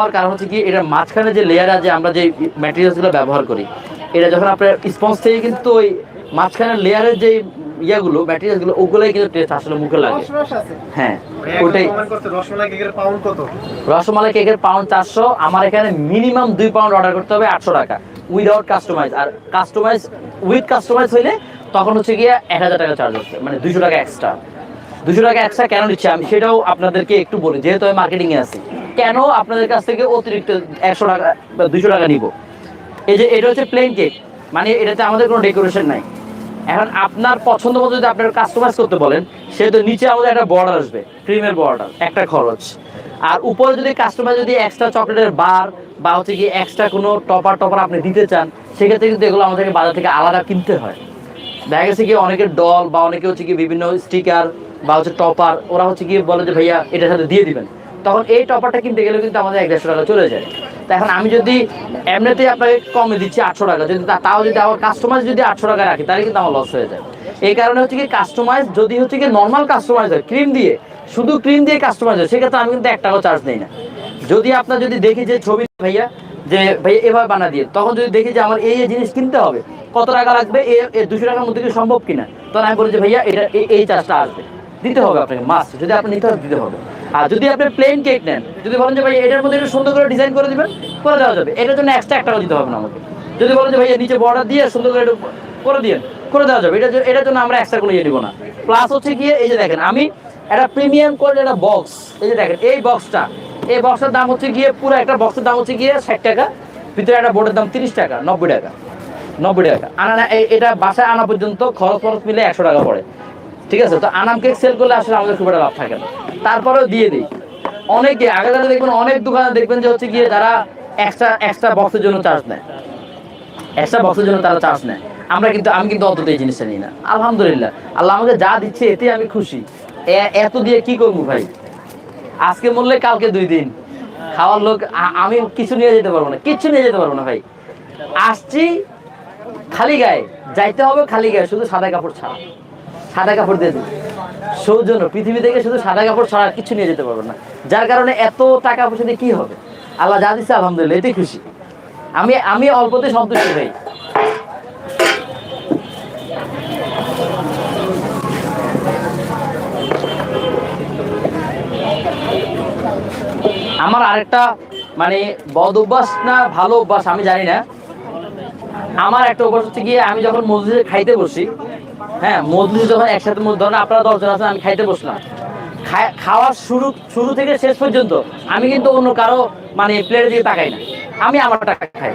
হওয়ার কারণ হচ্ছে কি এটা মাঝখানে যে লেয়ার আছে আমরা যে ম্যাটেরিয়ালসগুলো ব্যবহার করি এটা যখন আপনার স্পঞ্জ থেকে কিন্তু ওই মাঝখানের লেয়ারের যে ইয়াগুলো ম্যাটেরিয়ালসগুলো ওগুলোই কিন্তু টেস্ট আসলে মুখে লাগে। হ্যাঁ ওটাই। রসমালাই কেকের পাউন্ড কত? রসমালাই কেকের পাউন্ড চারশো আমার এখানে মিনিমাম দুই পাউন্ড অর্ডার করতে হবে আটশো টাকা উইদাউট কাস্টমাইজ আর কাস্টমাইজ উইথ কাস্টমাইজ হইলে তখন হচ্ছে গিয়ে এক হাজার টাকা চার্জ হচ্ছে মানে দুইশো টাকা এক্সট্রা দুশো টাকা এক্সট্রা কেন নিচ্ছি আমি? সেটাও আপনাদেরকে একটু বলি, যেহেতু আমি মার্কেটিংয়ে আছি। কেন আপনাদের কাছ থেকে অতিরিক্ত একশো টাকা দুশো টাকা নিব? এই যে, এটা হচ্ছে প্লেন কেক মানে এটাতে আমাদের কোনো ডেকোরেশন নাই। এখন আপনার পছন্দ মতো যদি আপনার কাস্টমাইজ করতে বলেন, সেহেতু নিচে আমাদের একটা বর্ডার আসবে ক্রিমের বর্ডার একটা খরচ। আর উপরে যদি কাস্টমার যদি এক্সট্রা চকলেটের বার বা হচ্ছে কি এক্সট্রা কোনো টপার টপার আপনি দিতে চান, সেক্ষেত্রে কিন্তু এগুলো আমাদেরকে বাজার থেকে আলাদা কিনতে হয়। দেখা গেছে কি, অনেকের ডল বা অনেকে হচ্ছে কি বিভিন্ন স্টিকার বা হচ্ছে টপার ওরা হচ্ছে কি বলে যে, ভাইয়া, এটার সাথে দিয়ে দিবেন। তখন এই টপারটা কিনতে গেলে কিন্তু আমাদের এক দেড়শো টাকা চলে যায়। তা এখন আমি যদি এমনিতেই আপনাকে কমে দিচ্ছি আটশো টাকা, যদি তাও যদি আমার কাস্টমাইজ যদি আটশো টাকা রাখি, তাহলে কিন্তু আমার লস হয়ে যায়। এই কারণে হচ্ছে কি কাস্টমাইজ যদি হচ্ছে কি নর্মাল কাস্টমাইজ হয় ক্রিম দিয়ে, শুধু ক্রিম দিয়ে কাস্টমাইজ হয়, সেক্ষেত্রে আমি কিন্তু এক টাকাও চার্জ নেই না। যদি আপনার যদি দেখি যে ছবি, ভাইয়া, যে, ভাইয়া, এভাবে বানা দিয়ে, তখন যদি দেখি যে আমার এই জিনিস কিনতে হবে, কত টাকা লাগবে? এ দুশো টাকার মধ্যে কি সম্ভব কিনা? তখন আমি বলি যে, ভাইয়া, এটা এই চার্জটা আসবে। দিতে হবে আপনাকে মাস্ট যদি আপনি নিতে হবে, দিতে হবে। আর যদি আপনি প্লেন কেক নেন, যদি বলেন যে ভাই এটার মধ্যে একটু সুন্দর করে ডিজাইন করে দিবেন, করে দেওয়া যাবে। এটার জন্য এক্সট্রা এক টাকা দিতে হবে না আমাকে। যদি বলেন যে ভাইয়া নিচে বর্ডার দিয়ে সুন্দর করে করে দিয়ে, করে দেওয়া যাবে। এটা এটার জন্য আমরা এক্সট্রা কোনো ইয়ে দিব না। প্লাস হচ্ছে গিয়ে, এই যে দেখেন, আমি একটা প্রিমিয়াম কোয়ালিটির একটা বক্স এই যে দেখেন, এই বক্সটা এই বক্সের দাম হচ্ছে গিয়ে পুরো একটা বক্সের দাম হচ্ছে গিয়ে ষাট টাকা, ভিতরে একটা বোর্ডের দাম তিরিশ টাকা, নব্বই টাকা নব্বই টাকা। আনা এটা বাসায় আনা পর্যন্ত খরচ খরচ মিলে একশো টাকা পড়ে। ঠিক আছে? তো আনাম কেক সেল করলে আসলে আমাদের খুব একটা লাভ থাকে না। তারপরেও দিয়ে দিই। অনেকে, আগে যারা দেখবেন, অনেক দোকানে দেখবেন যে হচ্ছে গিয়ে যারা এক্সট্রা এক্সট্রা বক্সের জন্য চার্জ নেয়। এক্সট্রা বক্সের জন্য তারা চার্জ নেয়। আমরা কিন্তু, আমি কিন্তু অন্তত এই জিনিসটা নিই না। আলহামদুলিল্লাহ। আল্লাহ আমাকে যা দিচ্ছে, এতে আমি খুশি। এত দিয়ে কি করব ভাই? আজকে মরলে কালকে দুই দিন। খাওয়ার লোক আমি কিছু নিয়ে যেতে পারব না। কিচ্ছু নিয়ে যেতে পারব না ভাই। আসছি, খালি গায়ে। যাইতে হবে খালি গায়ে, শুধু সাদা কাপড় ছাড়া। সাদা কাপড় দিয়ে দিই। সৌজন্য, পৃথিবী থেকে শুধু সাদা কাপড় ছাড়া কিছু নিয়ে যেতে পারব না। যার কারণে এত টাকা পয়সা দিয়ে কি হবে? আল্লাহ যা দিচ্ছে আলহামদুলিল্লাহ এতে খুশি। আমি আমি অল্পতে সন্তুষ্ট ভাই আমার আরেকটা মানে বদ অভ্যাস না, ভালো অভ্যাস, আমি জানি না। আমার একটা অভ্যাস হচ্ছে গিয়ে আমি যখন মসজিদে খাইতে বসি হ্যাঁ মসজিদে যখন একসাথে ধরেন আপনারা দশজন আছেন, আমি খাইতে বসলাম। খাওয়ার শুরু শুরু থেকে শেষ পর্যন্ত আমি কিন্তু অন্য কারও মানে প্লেটের দিকে তাকাই না। আমি আমার টাকা খাই।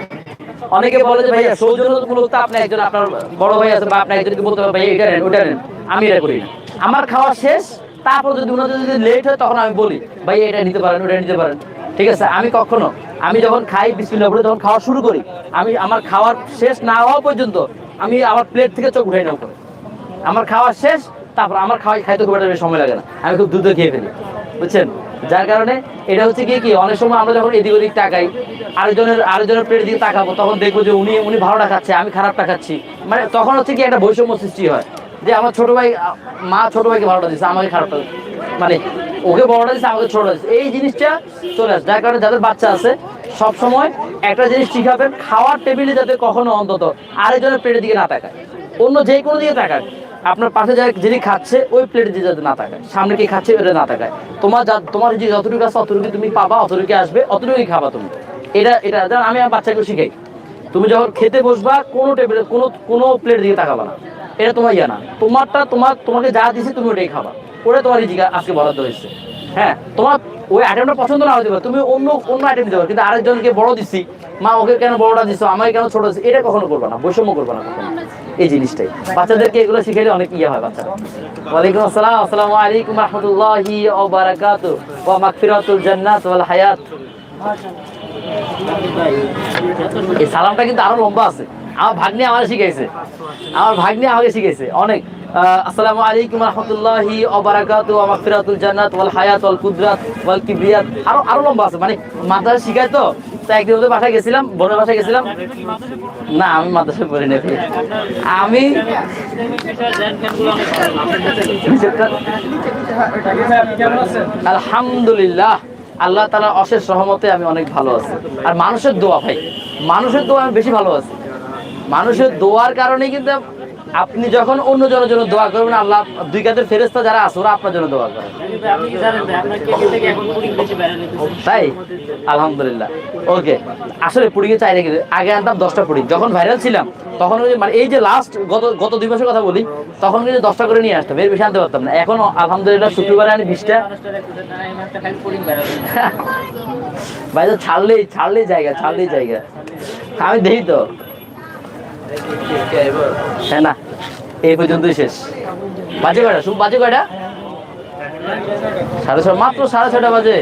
অনেকে বলে যে, ভাইয়া সৌজন্যমূলক তো আপনি একজন, আপনার বড় ভাই আছে বা আপনি একজনকে বলতে পারেন ভাই এটা নেন, ওটা নেন। আমি এটা করি না। আমার খাওয়া শেষ, তারপর যদি ওনাদের যদি লেট হয়, তখন আমি বলি ভাই এটা নিতে পারেন, ওটা নিতে পারেন। ঠিক আছে? আমি কখনো, আমি যখন খাই, বিসমিল্লাহ বলে যখন খাওয়া শুরু করি, আমি, আমার খাওয়ার শেষ না হওয়া পর্যন্ত আমি আমার প্লেট থেকে চোখ উঠাই না উপরে আমার খাওয়া শেষ, তারপর আমার খাওয়াই খাইতে খুব একটা সময় লাগে না। আমি খুব দ্রুত খেয়ে ফেলি। বুঝছেন? যার কারণে এটা হচ্ছে কি কি, অনেক সময় আমরা যখন এদিক ওদিক তাকাই, আরেকজনের আরেকজনের প্লেটের দিকে তাকাবো, তখন দেখব যে উনি উনি ভালোটা খাচ্ছে, আমি খারাপটা খাচ্ছি। মানে তখন হচ্ছে কি একটা বৈষম্য সৃষ্টি হয়। যে আমার ছোট ভাই মা ছোট ভাইকে ভালোটা দিচ্ছে আমাকে খারাপটা। মানে ওকে বড়টা দিচ্ছে আমাকে ছোটটা দিচ্ছে এই জিনিসটা চলে আসে, যার কারণে যাদের বাচ্চা আছে সব সময় একটা জিনিস শিখাবেন, খাওয়ার টেবিলে যাতে কখনো অন্তত আরেকজনের প্লেটের দিকে না তাকায়। অন্য যে কোনো দিকে তাকাক আপনার পাশে যারা, যিনি খাচ্ছে, ওই প্লেটে দিয়ে যাতে না তাকায়। সামনে কি খাচ্ছে ওটা না তাকায়। তোমার যা, তোমার যে যতটুকু আছে অতটুকু তুমি পাবা অতটুকু আসবে, অতটুকুই খাবা তুমি। এটা এটা যেমন আমি আমার বাচ্চাকে শিখাই। তুমি যখন খেতে বসবা, কোনো টেবিলে, কোনো কোনো প্লেট দিকে তাকাবা না। এটা তোমার ইয়া না। তোমারটা, তোমার, তোমাকে যা দিছে, তুমি ওটাই খাবা। ওটা তোমার রিজিক আজকে বরাদ্দ হয়েছে। হ্যাঁ তোমার ওই আইটেমটা পছন্দ না হতে পারে, তুমি অন্য অন্য আইটেম দিতে পারো, কিন্তু আরেকজনকে বড় দিচ্ছি মা ওকে কেন বড়টা দিছো, আমাকে কেন ছোট দিচ্ছি এটা কখনো করবে না, বৈষম্য করবে না কখনো। এই জিনিসটাই। বাচ্চাদেরকে এগুলো শিখাইলে অনেক ইয়ে হয় বাচ্চারা। ওয়ালাইকুম আসসালাম, আসসালামু আলাইকুম রহমতুল্লাহি ওয়া বারাকাতু। ওয়া মাগফিরাতুল জান্নাত ওয়াল হায়াত। এই সালামটা কিন্তু আরও লম্বা আছে। আমার ভাগ্নি আমার শিখাইছে। আমার ভাগ্নি আমাকে শিখাইছে, অনেক। আসসালামু আলাইকুম রহমতুল্লাহি ওয়া বারাকাতু ওয়া মাগফিরাতুল জান্নাত ওয়াল হায়াত ওয়াল কুদরাত ওয়াল কিবরিয়াত। আরও আরও লম্বা আছে মানে মাদ্রাসা শিখায় তো, তাই একদিন ওদের বাসায় গেছিলাম, বোনের বাসায় গেছিলাম। না, আমি মাদ্রাসায় পড়ি না আমি আলহামদুলিল্লাহ, আল্লাহ তালা অশেষ রহমতে আমি অনেক ভালো আছি। আর মানুষের দোয়া ভাই, মানুষের দোয়া আমি বেশি ভালো আছি। মানুষের দোয়ার কারণে কিন্তু আপনি যখন অন্য জনের জন্য দোয়া করবেন আল্লাহ দুই কাদের ফেরেস্তা যারা আছে ওরা আপনার জন্য দোয়া করে। তাই? আলহামদুলিল্লাহ। ওকে। আসলে পুডিংয়ে চাই রেখে আগে আনতাম দশটা পুডিং। যখন ভাইরাল ছিলাম তখন মানে এই যে লাস্ট গত গত দুই মাসের কথা বলি তখন কিন্তু দশটা করে নিয়ে আসতাম। এর বেশি আনতে পারতাম না। এখন আলহামদুলিল্লাহ শুক্রবারে আনি বিশটা। ভাই তো ছাড়লেই ছাড়লেই জায়গা ছাড়লেই জায়গা। আমি দেখি তো। হ্যাঁ না, এই পর্যন্তই শেষ। বাজে কয়টা? শুভ বাজে কয়টা? সাড়ে ছয়, মাত্র সাড়ে ছয়টা বাজে।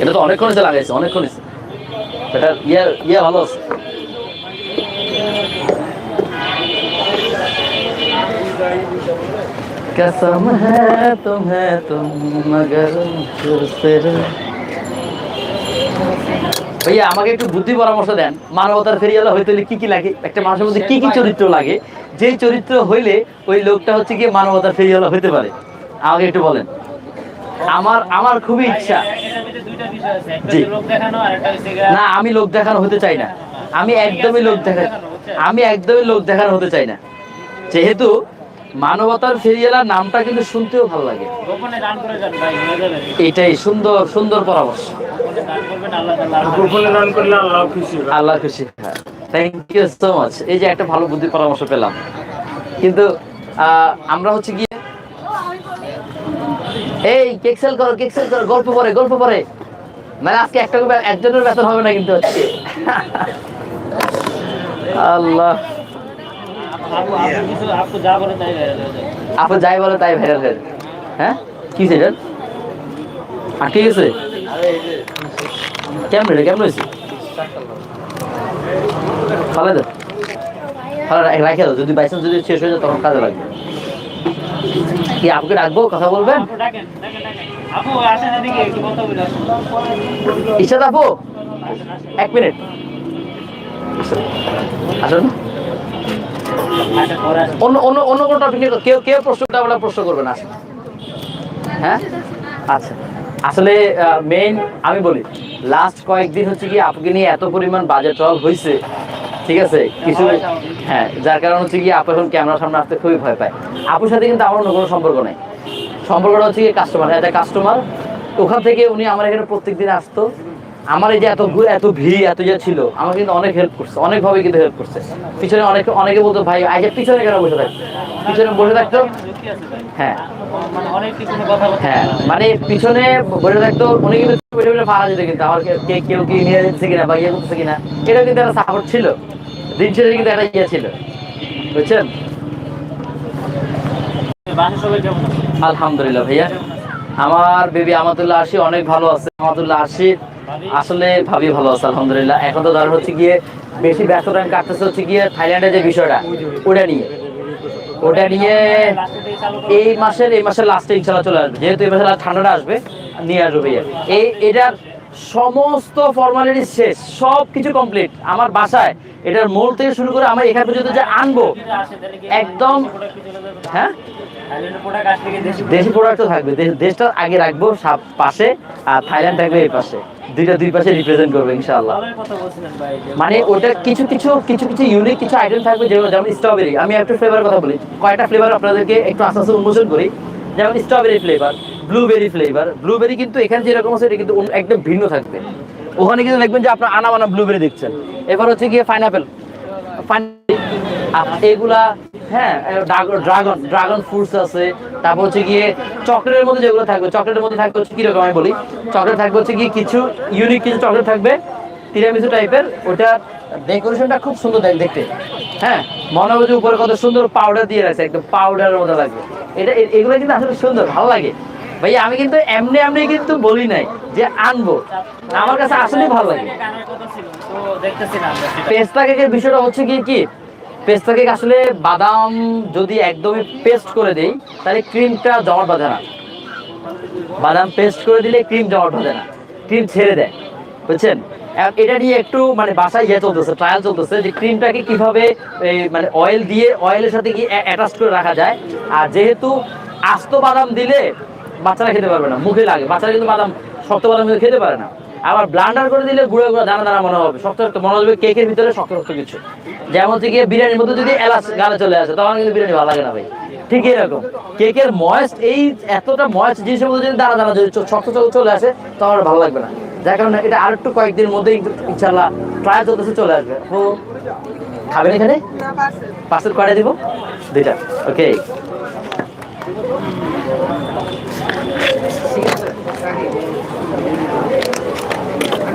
এটা তো অনেকক্ষণ লাগাইছে, অনেকক্ষণ এটা ইয়ে ইয়ে ভালো আছে। कसम है तुम्हें तुम मगर फिर से ভাইয়া আমাকে একটু বুদ্ধি পরামর্শ দেন মানবতার ফেরিয়ালা হইতে হলে কি কি লাগে একটা মানুষের মধ্যে কি কি চরিত্র লাগে যেই চরিত্র হইলে ওই লোকটা হচ্ছে গিয়ে মানবতার ফেরিয়ালা হইতে পারে আমাকে একটু বলেন আমার আমার খুবই ইচ্ছা এটার ভিতরে দুইটা বিষয় আছে একটা জি। হচ্ছে লোক দেখানো আর একটা হচ্ছে গিয়া- না আমি লোক দেখানো হতে চাই না আমি একদমই লোক দেখা আমি একদমই লোক দেখানো হতে চাই না যেহেতু মানবতার ফেরিয়ালা নামটা কিন্তু শুনতেও ভালো লাগে। এটাই সুন্দর সুন্দর পরামর্শ। আল্লাহ খুশি হবে। আল্লাহ খুশি থ্যাংক ইউ সো মাচ এই যে একটা ভালো বুদ্ধি পরামর্শ পেলাম। কিন্তু আহ, আমরা হচ্ছে গিয়ে এই কেক্সেল করো কেক্সেল করো গল্প পরে গল্প পরে মানে আজকে একটা একজনের বেতন হবে না কিন্তু আল্লাহ। আপনি যাই বলে তাই ভাইরাল হয়ে হ্যাঁ? কি সেটা আর ঠিক আছে কেমন রে কেমন হয়েছে? ভালো তো? ভালো রাখে দাও যদি বাইচান্স যদি শেষ হয়ে যায় তখন কাজে লাগবে। কি আপুকে রাখব কথা বলবেন? ইচ্ছা আপু এক মিনিট আসুন। অন্য কোনো টপিক নিয়ে কেউ কেউ প্রশ্নটা আমরা প্রশ্ন করবেন আসুন হ্যাঁ? আচ্ছা। আসলে মেইন আমি বলি লাস্ট কয়েকদিন হচ্ছে কি আপুকে নিয়ে এত পরিমাণ বাজে ট্রল হয়েছে ঠিক আছে? কিছু হ্যাঁ যার কারণ হচ্ছে কি আপু এখন ক্যামেরার সামনে আসতে খুবই ভয় পায়। আপুর সাথে কিন্তু আমার অন্য কোনো সম্পর্ক নেই। সম্পর্কটা হচ্ছে কি কাস্টমার এত কাস্টমার ওখান থেকে উনি আমার এখানে প্রত্যেকদিন আসতো। আমার এই যে এত এত ভিড়, এত যে ছিল আমার কিন্তু অনেক হেল্প করছে অনেকভাবে কিন্তু হেল্প করছে। পিছনে অনেকে অনেকে বলতো, ভাই আজ পিছনে কেন বসে থাকতো পিছনে বসে থাকতো হ্যাঁ। অনেক হ্যাঁ মানে পিছনে বসে থাকতো, উনি কিন্তু বসে যেত কিন্তু আমার কে কেউ কি নিয়ে যাচ্ছে কিনা বা ইয়ে করতেছে কিনা। এটা কিন্তু একটা সাপোর্ট ছিল। দিন শেষে কিন্তু একটা ইয়ে ছিল। বুঝছেন? আলহামদুলিল্লাহ ভাইয়া। আমার বেবি আমাদুল্লাহ আশি অনেক ভালো আছে আমাদুল্লাহ আশি আসলে ভাবি ভালো আছে, আলহামদুলিল্লাহ। এখন তো ধর হচ্ছে গিয়ে বেশি ব্যস্ত টাইম কাটতেছে হচ্ছে গিয়ে থাইল্যান্ডের যে বিষয়টা, ওটা নিয়ে। ওটা নিয়ে। এই মাসের এই মাসের লাস্টে ইনশাল্লাহ চলে আসবে। যেহেতু এই মাসে last ঠান্ডাটা আসবে, নিয়ে আসবে এই, এটার সমস্ত ফর্মালিটি শেষ সব কিছু কমপ্লিট আমার বাসায় এটার মোল থেকে শুরু করে আমার এখান পর্যন্ত যে আনব, একদম হ্যাঁ? প্রোডাক্ট দেশি দেশি প্রোডাক্টও থাকবে। দেশটা আগে রাখব পাশে আর থাইল্যান্ড থাকবে এই পাশে। দুইটা দুই পাশে রিপ্রেজেন্ট করবে ইনশাআল্লাহ। মানে ওটা কিছু কিছু কিছু কিছু ইউনিক কিছু আইটেম থাকবে যেমন স্ট্রবেরি আমি একটা ফ্লেভার কথা বলি। কয়টা ফ্লেভার আপনাদেরকে একটু আস্তে আস্তে উন্মোচন করি। যেমন strawberry flavour blueberry flavour blueberry কিন্তু এখানে যেরকম আছে এটা কিন্তু একদম ভিন্ন থাকবে। ওখানে কিন্তু দেখবেন যে আপনার আনা বানা ব্লুবেরি দেখছেন। এবার হচ্ছে গিয়ে পাইনাপেল এগুলা হ্যাঁ ড্রাগন ড্রাগন ফ্রুটস আছে। তারপর হচ্ছে গিয়ে চকলেটের মধ্যে যেগুলো থাকবে চকলেটের মধ্যে থাকবে হচ্ছে কীরকম আমি বলি? চকলেট থাকবে হচ্ছে গিয়ে কিছু ইউনিক কিছু চকলেট থাকবে তিরামিসু টাইপের ওটা ডেকোরেশনটা খুব সুন্দর দেখতে। হ্যাঁ মনে হবে যে উপরে কত সুন্দর পাউডার দিয়ে রাখছে একদম পাউডারের মতো লাগবে। এটা এগুলো কিন্তু আসলে সুন্দর ভালো লাগে। ভাই আমি কিন্তু এমনি এমনি কিন্তু বলি নাই যে আনব। আমার কাছে আসলেই ভালো লাগে। পেস্তা কেকের বিষয়টা হচ্ছে কি কি? পেস্তা কেক আসলে বাদাম যদি একদমই পেস্ট করে দেই, তাহলে ক্রিমটা জমাট বাঁধে না। বাদাম পেস্ট করে দিলে ক্রিম জমাট বাঁধে না। ক্রিম ছেড়ে দেয়। বুঝছেন? এটা নিয়ে একটু মানে বাসায় ইয়ে চলতেছে ট্রায়াল চলতেছে যে ক্রিমটাকে কীভাবে মানে অয়েল দিয়ে অয়েলের সাথে কি অ্যাটাচ করে রাখা যায়। আর যেহেতু আস্ত বাদাম দিলে বাচ্চারা খেতে পারবে না, মুখে লাগে। বাচ্চারা কিন্তু বাদাম, শক্ত বাদাম খেতে পারে না। আবার ব্লান্ডার করে দিলে গুঁড়ো গুঁড়ো দানা দানা মনে হবে। শক্ত শক্ত মনে হবে কেকের ভিতরে শক্ত শক্ত কিছু। যেমন থেকে বিরিয়ানির মধ্যে যদি এলাচ গালে চলে আসে তখন কিন্তু বিরিয়ানি ভালো লাগে না ভাই। ঠিক এরকম। কেকের ময়েস্ট এই এতটা ময়েস্ট জিনিসের মধ্যে যদি দানা দানা যদি শক্ত শক্ত চলে আসে তখন আর ভালো লাগবে না। যার কারণে এটা আর একটু কয়েকদিনের মধ্যে ইনশাল্লাহ ট্রায়াল চলতেছে চলে আসবে। ও খাবেন এখানে? পার্সেল করে দিব? দুইটা। ওকে আমি ওই জায়গাটা যাচ্ছি না বলছি হাঁসের মাংস বিক্রি করা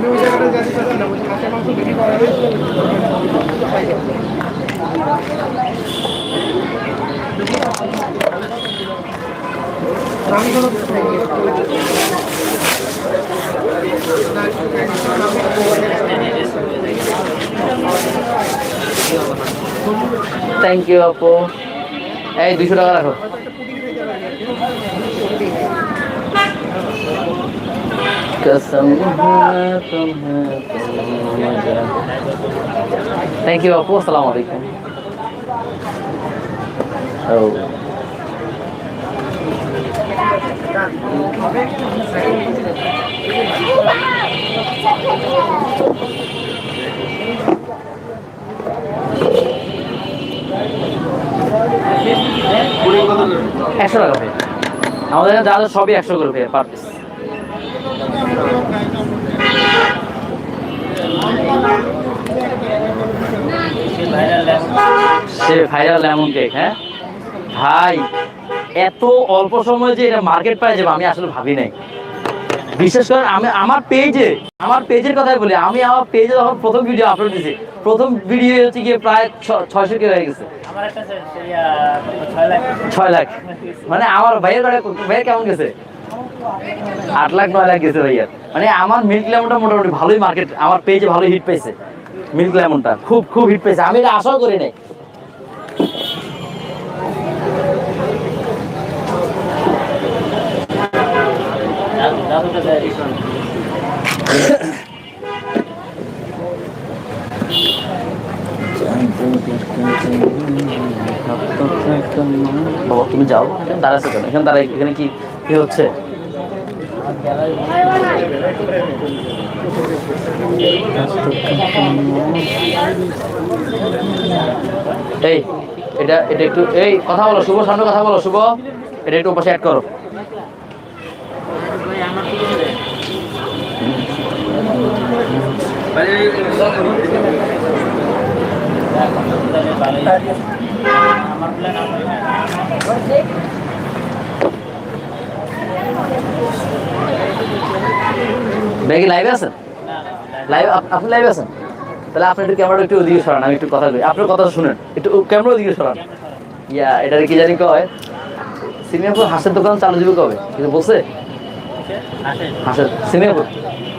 থ্যাংক ইউ আপু এই দুশো টাকা রাখো। থ্যাংক ইউ আপু, আসসালামু আলাইকুম। একশো টাকা ভাই। আমাদের যা সবই একশো করে ভাই পার পিস সে ভাইরাল লেমন কেক হ্যাঁ? ভাই এত অল্প সময়ে যে এটা মার্কেট পায় যাবে আমি আসলে ভাবি নাই। বিশেষ করে আমি আমার পেজে আমার পেজের কথাই বলি আমি আমার পেজে যখন প্রথম ভিডিও আপলোড দিয়েছি প্রথম ভিডিও হচ্ছে গিয়ে প্রায় ছয়শো কে হয়ে গেছে। আহ, ছয় লাখ। মানে আমার ভাইয়ের ভাইয়ের কেমন গেছে? আট লাখ নয় লাখ গেছে ভাইয়ার। মানে আমার মিল্ক লেমনটা মোটামুটি ভালোই মার্কেট আমার পেজে ভালোই হিট পেয়েছে মিল্ক লেমনটা খুব খুব হিট পেয়েছে। আমি এটা আশাও করি নাই। বাবা, তুমি যাও। দাঁড়াচ্ছে কেন এখানে দাঁড়াই এখানে কি হচ্ছে? এই, এটা এটা একটু, এই, কথা বলো, শুভ সামনে কথা বলো, শুভ। এটা একটু পাশে অ্যাড করো। আমার প্ল্যান ব্যাগে লাইভে আছেন? লাইভ আপনি লাইভে আছেন? তাহলে আপনি একটু ক্যামেরাটা একটু ওদিকে সরান, আমি একটু কথা বলি। আপনার কথা শুনেন। একটু ক্যামেরা ওদিকে সরান। ইয়া এটা কি জানি কয়? সিনেমাপুর হাঁসের দোকান চালু দিবে কবে? বলছে? আসে হাঁসের। সিনেমাপুর?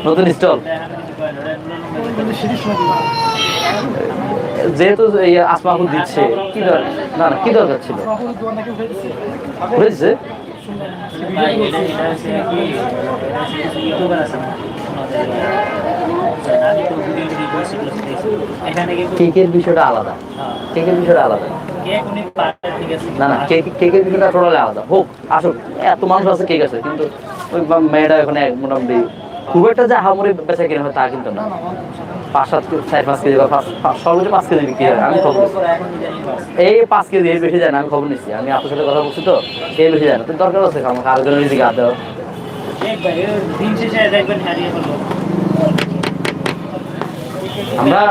নতুন স্টল যেহেতু এই আসমাহুল দিচ্ছে, কি দরকার? না না, কি দরকার ছিল? বুঝেছে কেকের বিষয়টা আলাদা। কেকের বিষয়টা আলাদা। না না, কেক কেকের বিষয়টা আলাদা। হোক, আসুক। এত মানুষ আছে, কেক আছে, কিন্তু ওই মেয়েটা এখানে মোটামুটি খুব একটা যে হামরি বেচা কিনে হয় তা কিন্তু না। পাঁচ, সাত চার, পাঁচ কেজি সর্বোচ্চ পাঁচ কেজি বিক্রি হয়, আমি খবর এই পাঁচ কেজি এর বেশি যায় না, আমি খবর নিচ্ছি আমি আপনার সাথে কথা বলছি তো এর বেশি যায় না। তো দরকার আছে আমাকে শেষে দেখবেন হারিয়ে ফেলব আমরা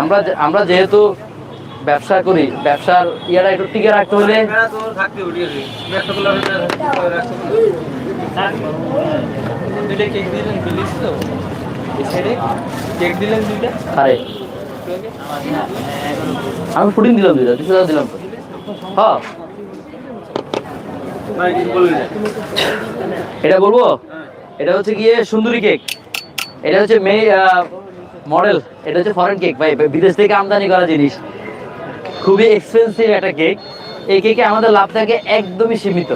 আমরা আমরা যেহেতু ব্যবসা করি, ব্যবসার ইয়াটা একটু টিকে রাখতে হলে থাকতে উঠিয়েছি ব্যস্ত করলে দুইটা কেক দিলেন বিলিস তো। কেক দিলেন দুইটা? আরে। আমি ফুডিং দিলাম দুইটা দুশো টাকা দিলাম। হ্যাঁ। এটা বলব? এটা হচ্ছে গিয়ে সুন্দরী কেক এটা হচ্ছে মে মডেল এটা হচ্ছে ফরেন কেক ভাই। বিদেশ থেকে আমদানি করা জিনিস। খুবই এক্সপেন্সিভ একটা কেক এই কেকে আমাদের লাভ থাকে একদমই সীমিত।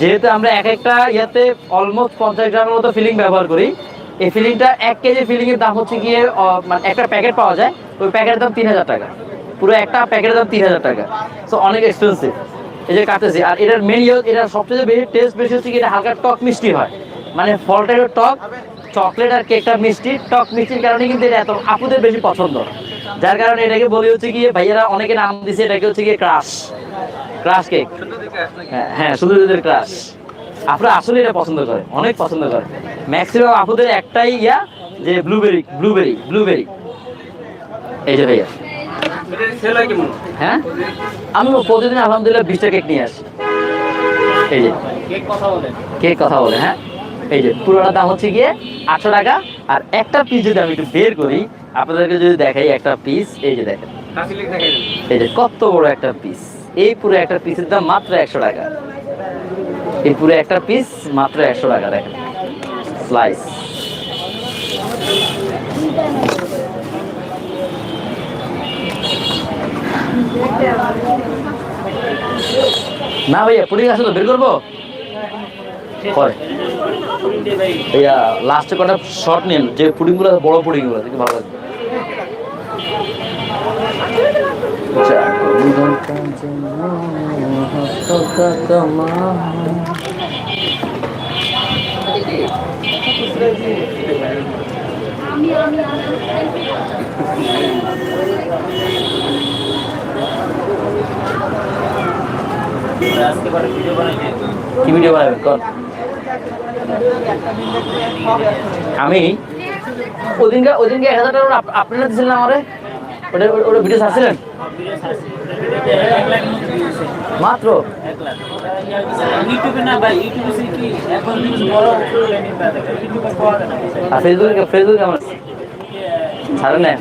যেহেতু আমরা এক একটা ইয়াতে অলমোস্ট পঞ্চাশ গ্রামের মতো ফিলিং ব্যবহার করি, এই ফিলিংটা এক কেজি ফিলিং এর দাম হচ্ছে গিয়ে মানে একটা প্যাকেট পাওয়া যায় ওই প্যাকেটের দাম তিন হাজার টাকা। পুরো একটা প্যাকেটের দাম তিন হাজার টাকা। সো অনেক এক্সপেন্সিভ এই যে কাটতেছি, আর এটার মেন ইয়ে এটা সবচেয়ে বেশি টেস্ট বেশি হচ্ছে কি এটা হালকা টক মিষ্টি হয়। মানে ফলটা টক চকলেট আর কেকটা মিষ্টি টক মিষ্টির কারণে কিন্তু এটা এত আপুদের বেশি পছন্দ। যার কারণে এটাকে বলি হচ্ছে গিয়ে ভাইয়ারা অনেকে নাম দিছে এটাকে হচ্ছে গিয়ে ক্রাশ ক্রাশ কেক হ্যাঁ হ্যাঁ শুধু দুধের ক্রাশ আপনারা আসলে এটা পছন্দ করে অনেক পছন্দ করে। ম্যাক্সিমাম আপুদের একটাই ইয়া যে ব্লুবেরি ব্লুবেরি ব্লুবেরি এই যে ভাইয়া। হয়? আমি প্রতিদিন আলহামদুলিল্লাহ বিশটা কেক নিয়ে আসি। এই যে। কেক কথা বলেন কেক কথা বলে হ্যাঁ? এই যে পুরোটা দাম হচ্ছে গিয়ে আটশো টাকা। আর একটা পিস যদি আমি একটু বের করি আপনাদেরকে যদি দেখাই একটা পিস এই যে দেখেন। এই যে কত বড় একটা পিস এই পুরো একটা পিসের দাম মাত্র একশো টাকা। এই পুরো একটা পিস মাত্র একশো টাকা দেখেন। স্লাইস না ভাইয়া পুডিং আসলে বের করব? পরে। লাস্টে কটা শর্ট নিন যে পুডিংগুলো বড় পুডিংগুলো দেখি ভালো লাগবে আজকে করে ভিডিও বানাইতে কি ভিডিও বানাবেন? কর আমি ওদিনকে ওদিনকে এক হাজার টাকা আপ- আপনারা দিয়েছিলেন আমারে? ওটা ওটা ভিডিও ছাড়ছিলেন? মাত্র? ফেসবুকে ফেসবুকে আমার ছাড়েন না।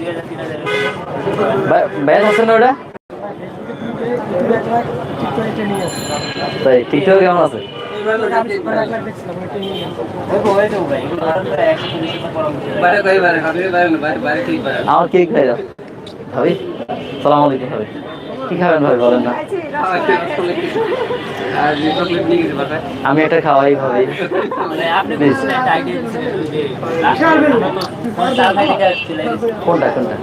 ব্যাস না ওটা? তাই টিকটক কেমন আছে? আমার কেক দাও। ভাবি সালাম আলাইকুম ভাবি। কি খাবেন ভাবি বলেন না? আমি একটা খাওয়াই ভাবি. কোনটা কোনটা?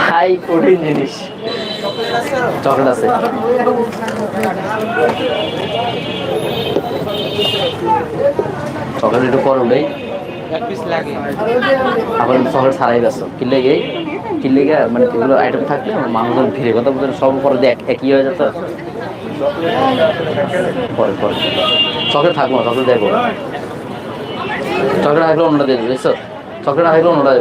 হাই প্রোটিন জিনিস। চকলেট আছে। চকলেট একটু পর উঠেই আবার চকলেট ছাড়াই ব্যস্ত। কিনলে গিয়ে কিনলে মানে এগুলো আইটেম থাকলে মানুষজন ভিড়ে কথা বলতে সব পরে এক- একই হয়ে যেত পরে পরে। চকলেট থাকব, চকলেট দেখব চকলেট থাকলে অন্যটা দেবে বুঝছ চকলেট থাকলে